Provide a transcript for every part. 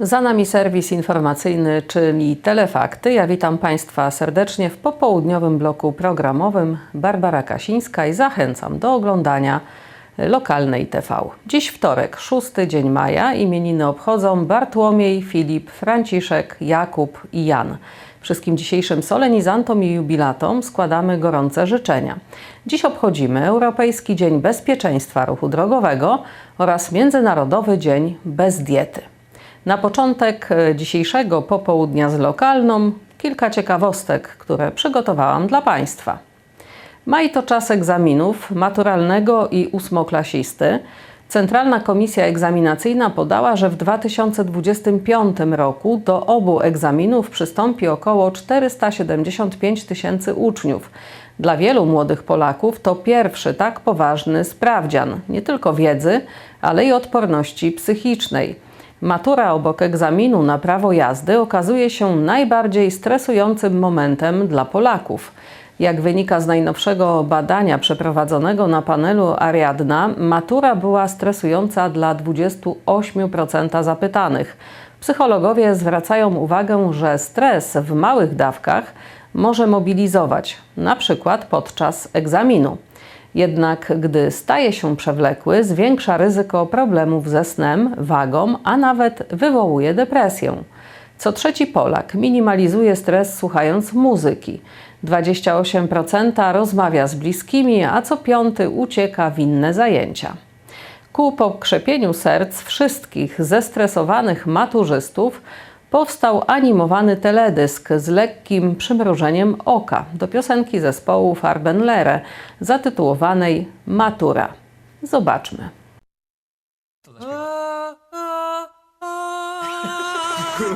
Za nami serwis informacyjny, czyli Telefakty. Ja witam Państwa serdecznie w popołudniowym bloku programowym. Barbara Kasińska i zachęcam do oglądania lokalnej TV. Dziś wtorek, szósty dzień maja. Imieniny obchodzą Bartłomiej, Filip, Franciszek, Jakub i Jan. Wszystkim dzisiejszym solenizantom i jubilatom składamy gorące życzenia. Dziś obchodzimy Europejski Dzień Bezpieczeństwa Ruchu Drogowego oraz Międzynarodowy Dzień Bez Diety. Na początek e, dzisiejszego popołudnia z lokalną kilka ciekawostek, które przygotowałam dla Państwa. Maj to czas egzaminów maturalnego i ósmoklasisty. Centralna Komisja Egzaminacyjna podała, że w 2025 roku do obu egzaminów przystąpi około 475 tysięcy uczniów. Dla wielu młodych Polaków to pierwszy tak poważny sprawdzian nie tylko wiedzy, ale i odporności psychicznej. Matura obok egzaminu na prawo jazdy okazuje się najbardziej stresującym momentem dla Polaków. Jak wynika z najnowszego badania przeprowadzonego na panelu Ariadna, matura była stresująca dla 28% zapytanych. Psychologowie zwracają uwagę, że stres w małych dawkach może mobilizować, na przykład podczas egzaminu. Jednak gdy staje się przewlekły, zwiększa ryzyko problemów ze snem, wagą, a nawet wywołuje depresję. Co trzeci Polak minimalizuje stres słuchając muzyki. 28% rozmawia z bliskimi, a co piąty ucieka w inne zajęcia. Ku pokrzepieniu serc wszystkich zestresowanych maturzystów powstał animowany teledysk z lekkim przymrużeniem oka do piosenki zespołu Farbenlere zatytułowanej Matura. Zobaczmy. Moja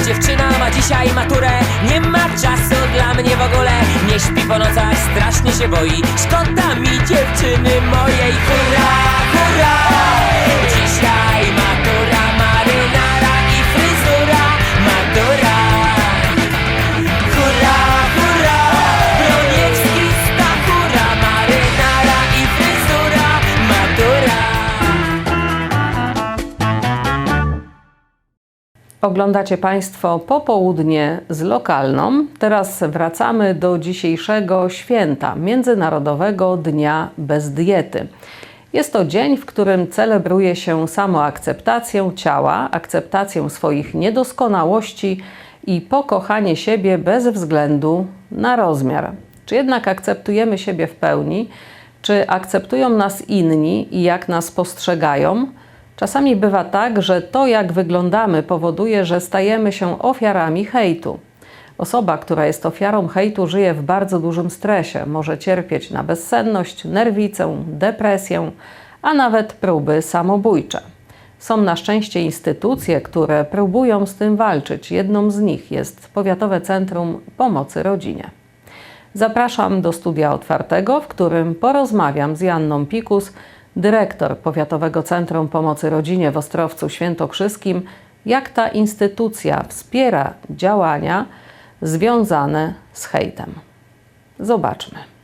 dziewczyna ma dzisiaj maturę. Nie ma czasu dla mnie w ogóle. Nie śpi po nocach, strasznie się boi. Szkoda mi dziewczyny mojej Hurra, Oglądacie Państwo popołudnie z lokalną. Teraz wracamy do dzisiejszego święta Międzynarodowego Dnia Bez Diety. Jest to dzień, w którym celebruje się samoakceptację ciała, akceptację swoich niedoskonałości i pokochanie siebie bez względu na rozmiar. Czy jednak akceptujemy siebie w pełni? Czy akceptują nas inni i jak nas postrzegają? Czasami bywa tak, że to, jak wyglądamy, powoduje, że stajemy się ofiarami hejtu. Osoba, która jest ofiarą hejtu, żyje w bardzo dużym stresie, może cierpieć na bezsenność, nerwicę, depresję, a nawet próby samobójcze. Są na szczęście instytucje, które próbują z tym walczyć. Jedną z nich jest Powiatowe Centrum Pomocy Rodzinie. Zapraszam do studia otwartego, w którym porozmawiam z Janną Pikus, dyrektor Powiatowego Centrum Pomocy Rodzinie w Ostrowcu Świętokrzyskim, jak ta instytucja wspiera działania związane z hejtem. Zobaczmy.